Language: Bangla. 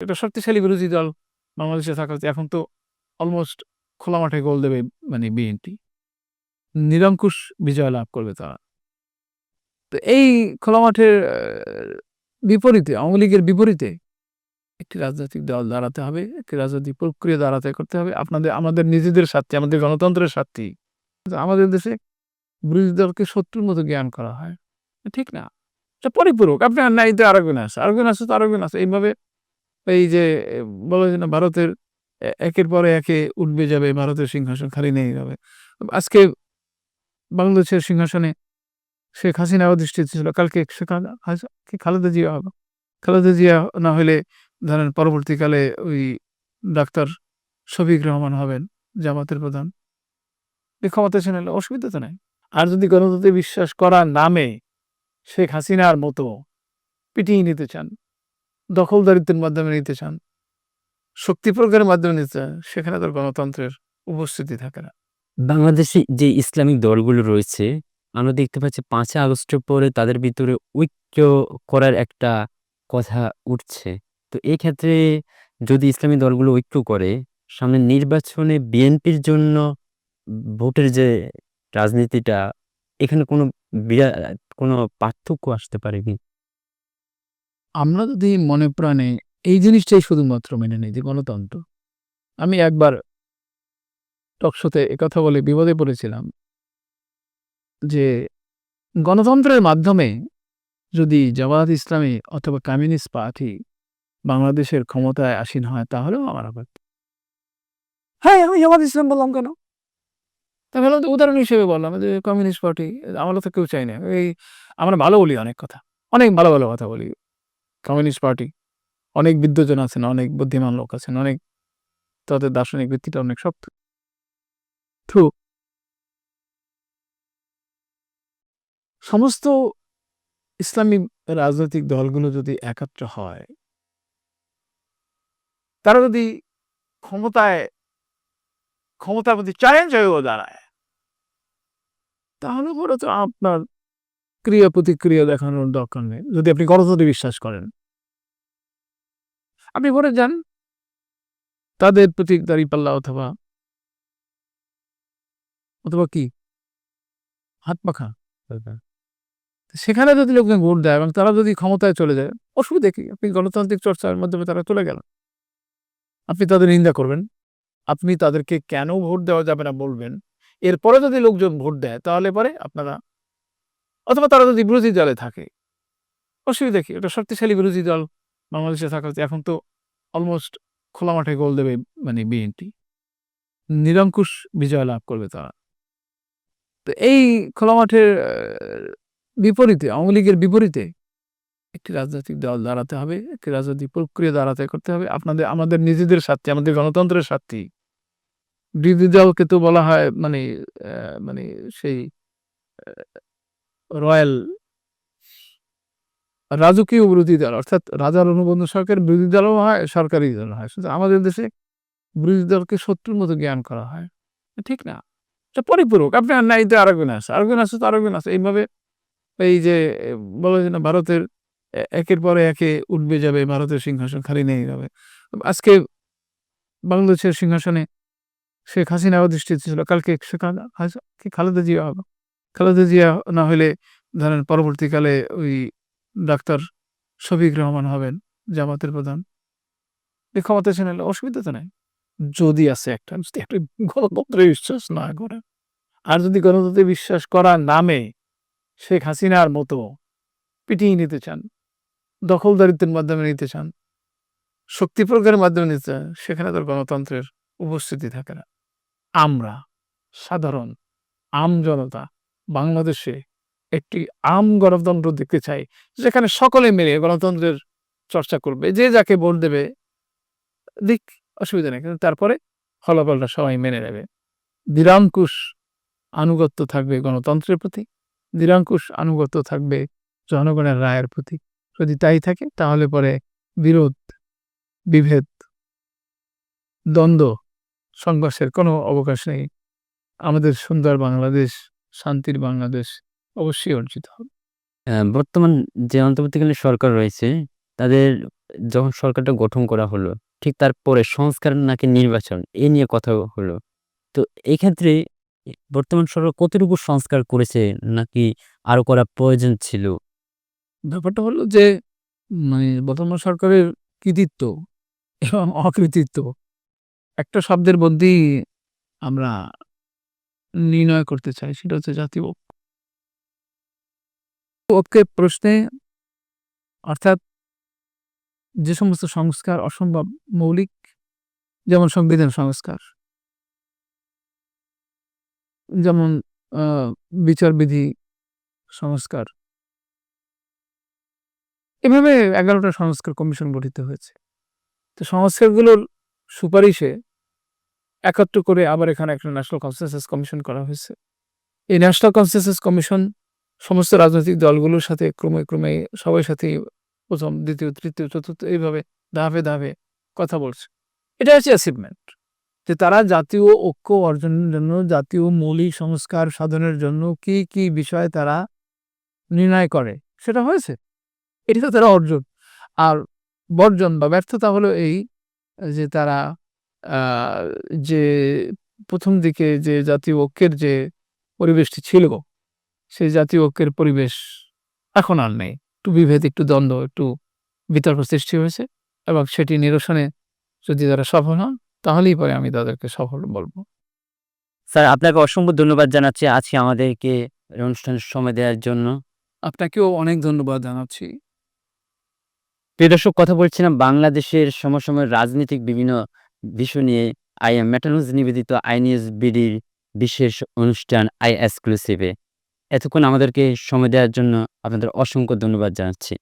এটা শক্তিশালী বিরোধী দল বাংলাদেশে থাকা। এখন তো অলমোস্ট খোলা মাঠে গোল দেবে মানে বিএনপি। নিরঙ্কুশ বিজয় লাভ করবে তারা। তো এই খোলা মাঠের বিপরীতে আওয়ামী লীগের বিপরীতে একটি রাজনৈতিক দল দাঁড়াতে হবে, একটি রাজনৈতিক প্রক্রিয়া দাঁড়াতে করতে হবে। আপনাদের আমাদের নিজেদের স্বার্থে, আমাদের গণতন্ত্রের স্বার্থেই। আমাদের দেশে বিরোধী দলকে শত্রুর মতো জ্ঞান করা হয়। ঠিক না? এটা পরিপূরক। আপনার ন্যায়তে আরেকজন আছে, আরেকজন আছে তো আরেকজন আছে। এইভাবে এই যে বলা যায় না ভারতের একের পরে একে উঠবে যাবে, ভারতের সিংহাসন খালি নেই হবে। আজকে বাংলাদেশের সিংহাসনে শেখ হাসিনা অধিষ্ঠিত ছিল। কালকে শেখ খালেদা জিয়া হবে। খালেদা জিয়া না হলে ধরেন পরবর্তীকালে ওই ডাক্তার শফিক রহমান হবেন জামাতের প্রধান। এসে নিলে অসুবিধা তো নাই। আর যদি গণতন্ত্রে বিশ্বাস করার নামে শেখ হাসিনার মতো পিটিয়ে নিতে চান, দখলদারিত্বের মাধ্যমে নিতে চান, শক্তি প্রয়োগের মাধ্যমে নিতে চান, সেখানে তো গণতন্ত্রের উপস্থিতি থাকে না। বাংলাদেশে যে ইসলামিক দলগুলো রয়েছে, আমরা দেখতে পাচ্ছি ৫ই আগস্টের পরে তাদের ভিতরে ঐক্য করার একটা কথা উঠছে। তো এক্ষেত্রে যদি ইসলামী দলগুলো ঐক্য করে, সামনে নির্বাচনে বিএনপির জন্য ভোটের যে রাজনীতিটা, এখানে কোনো বিরা কোনো পার্থক্য আসতে পারে কি? আমরা যদি মনে প্রাণে এই জিনিসটাই শুধুমাত্র মেনে নিই যে গণতন্ত্র। আমি একবার টকশোতে একথা বলে বিপদে পড়েছিলাম। যে গণতন্ত্রের মাধ্যমে যদি জামায়াত ইসলামী অথবা কমিউনিস্ট পার্টি বাংলাদেশের ক্ষমতায় আসীন হয় তাহলেও আমার আপত্তি। হ্যাঁ, আমি জামাত ইসলাম বললাম কেন? আমি বললাম তো উদাহরণ হিসেবে বললাম যে কমিউনিস্ট পার্টি আমরা তো কেউ চাই না। এই আমরা ভালো বলি অনেক কথা। অনেক ভালো, ভালো কথা বলি। কমিউনিস্ট পার্টি অনেক বিদ্বজন আছেন, অনেক বুদ্ধিমান লোক আছেন, অনেক তাদের দার্শনিক ভিত্তিটা অনেক শক্ত। তো সমস্ত ইসলামী রাজনৈতিক দলগুলো যদি একত্র হয় তারা যদি ক্ষমতায় ক্ষমতার প্রতি চ্যালেঞ্জ হয়েও দাঁড়ায় তাহলে পরে তো আপনার ক্রিয়া প্রতিক্রিয়া দেখানোর দরকার নেই যদি আপনি গণতন্ত্রে বিশ্বাস করেন আপনি ভোটে যান। তাদের প্রতীক দাঁড়িপাল্লা অথবা অথবা কি? হাত পাখা। সেখানে যদি লোকজন ভোট দেয় এবং তারা যদি ক্ষমতায় চলে যায় অসুবিধা কি? আপনি গণতান্ত্রিক চর্চার মাধ্যমে তারা চলে গেল আপনি তাদের নিন্দা করবেন। আপনি তাদেরকে কেন ভোট দেওয়া যাবে না বলবেন। এরপরে যদি লোকজন ভোট দেয় তাহলে পরে আপনারা অথবা তারা যদি বিরোধী দলে থাকে অসুবিধা কি? এটা শক্তিশালী বিরোধী দল। বাংলাদেশে থাকা এখন তো অলমোস্ট খোলা মাঠে গোল দেবে মানে বিএনপি নিরঙ্কুশ বিজয় লাভ করবে তারা তো এই খোলা মাঠের বিপরীতে আওয়ামী লীগের বিপরীতে একটি রাজনৈতিক দল দাঁড়াতে হবে, একটি রাজনৈতিক প্রক্রিয়া দাঁড়াতে করতে হবে। আপনাদের আমাদের নিজেদের স্বার্থে, আমাদের গণতন্ত্রের স্বার্থেই। বিরোধী দলকে তো বলা হয় মানে মানে সেই রয়্যাল রাজকীয় বিরোধী দল অর্থাৎ রাজার অনুবন্ধ সরকারের বিরোধী দলও হয়, সরকারি দলও হয়। শুধু আমাদের দেশে বিরোধী দলকে শত্রুর মতো জ্ঞান করা হয়। ঠিক না? এটা পরিপূরক। আপনার ন্যায়তে আরেকজন আছে, আরেকজন আছে তো আরেকজন আছে। এইভাবে এই যে বলা যায় না ভারতের একের পরে একে উঠবে যাবে, ভারতের সিংহাসন খালি নেই হবে। আজকে বাংলাদেশের সিংহাসনে শেখ হাসিনা অধিষ্ঠিত ছিল। কালকে শেখ খালেদা জিয়া হবে। খালেদা জিয়া না হলে ধরেন পরবর্তীকালে ওই ডাক্তার শফিক রহমান হবেন জামাতের প্রধান। এসে নিলে অসুবিধা তো নাই। যদি আছে একটা যদি একটা গণতন্ত্রে বিশ্বাস না করে আর যদি গণতন্ত্রে বিশ্বাস করার নামে শেখ হাসিনার মতো পিটিয়ে নিতে চান, দখলদারিত্বের মাধ্যমে নিতে চান, শক্তি প্রয়োগের মাধ্যমে নিতে চান, সেখানে তো গণতন্ত্রের উপস্থিতি থাকে না। আমরা সাধারণ আম জনতা বাংলাদেশে একটি আম গণতন্ত্র দেখতে চাই যেখানে সকলে মিলে গণতন্ত্রের চর্চা করবে। যে যাকে ভোট দেবে দিক অসুবিধা নেই। কিন্তু তারপরে ফলাফলটা সবাই মেনে নেবে। নিরঙ্কুশ আনুগত্য থাকবে গণতন্ত্রের প্রতি, নিরঙ্কুশ আনুগত্য থাকবে জনগণের রায়ের প্রতি। যদি তাই থাকে তাহলে পরে বিরোধ, বিভেদ, দ্বন্দ্ব, সংঘর্ষের কোনো অবকাশ নেই। আমাদের সুন্দর বাংলাদেশ, শান্তির বাংলাদেশ অবশ্যই অর্জিত হবে। বর্তমান যে অন্তর্বর্তীকালীন সরকার রয়েছে, তাদের যখন সরকারটা গঠন করা হলো, ঠিক তারপরে সংস্কার নাকি নির্বাচন এ নিয়ে কথা হলো। তো এক্ষেত্রে এ বর্তমান সরকার কতটুকু সংস্কার করেছে নাকি আরও করা প্রয়োজন ছিল? ব্যাপারটা হলো যে মানে বর্তমান সরকারের কৃতিত্ব এবং অকৃতিত্ব একটা শব্দের মধ্যেই আমরা নির্ণয় করতে চাই সেটা হচ্ছে জাতীয় ঐক্য। ঐক্যের প্রশ্নে অর্থাৎ যে সমস্ত সংস্কার অসম্ভব, মৌলিক, যেমন সংবিধান সংস্কার, যেমন বিচারবিধি সংস্কার, এভাবে এগারোটা সংস্কার কমিশন গঠিত হয়েছে। তো সংস্কারগুলোর সুপারিশে একত্র করে আবার এখানে একটা ন্যাশনাল কনসেনসাস কমিশন করা হয়েছে। এই ন্যাশনাল কনসেনসাস কমিশন সমস্ত রাজনৈতিক দলগুলোর সাথে ক্রমে, ক্রমে সবার সাথেই ১ম, ২য়, ৩য়, ৪র্থ এইভাবে ধাপে, ধাপে কথা বলছে। এটা হচ্ছে অ্যাচিভমেন্ট। যে তারা জাতীয় ঐক্য অর্জনের জন্য জাতীয় মৌলিক সংস্কার সাধনের জন্য কি, কি বিষয় তারা নির্ণয় করে সেটা হয়েছে। এটি তো তারা অর্জন। আর বর্জন বা ব্যর্থতা হলো এই যে তারা যে প্রথম দিকে যে জাতীয় ঐক্যের যে পরিবেশটি ছিল, সেই জাতীয় ঐক্যের পরিবেশ এখন আর নেই। একটু বিভেদ, একটু দ্বন্দ্ব, একটু বিতর্ক সৃষ্টি হয়েছে এবং সেটি নিরসনে যদি তারা সফল হন তাহলেই পরে আমি তাদেরকে সফল বলব স্যার আপনাকে অসংখ্য ধন্যবাদ জানাচ্ছি আজকে আমাদেরকে এই অনুষ্ঠানে সময় দেওয়ার জন্য। আপনাকেও অনেক ধন্যবাদ জানাচ্ছি। প্রিয় দর্শক কথা বলছিলাম বাংলাদেশের সমসাময়িক রাজনৈতিক বিভিন্ন বিষয় নিয়ে আই এম মেটানুজ নিবেদিত আইনিউজ বিডির বিশেষ অনুষ্ঠান আই এক্সক্লুসিভে। এতক্ষণ আমাদেরকে সময় দেওয়ার জন্য আপনাদের অসংখ্য ধন্যবাদ জানাচ্ছি।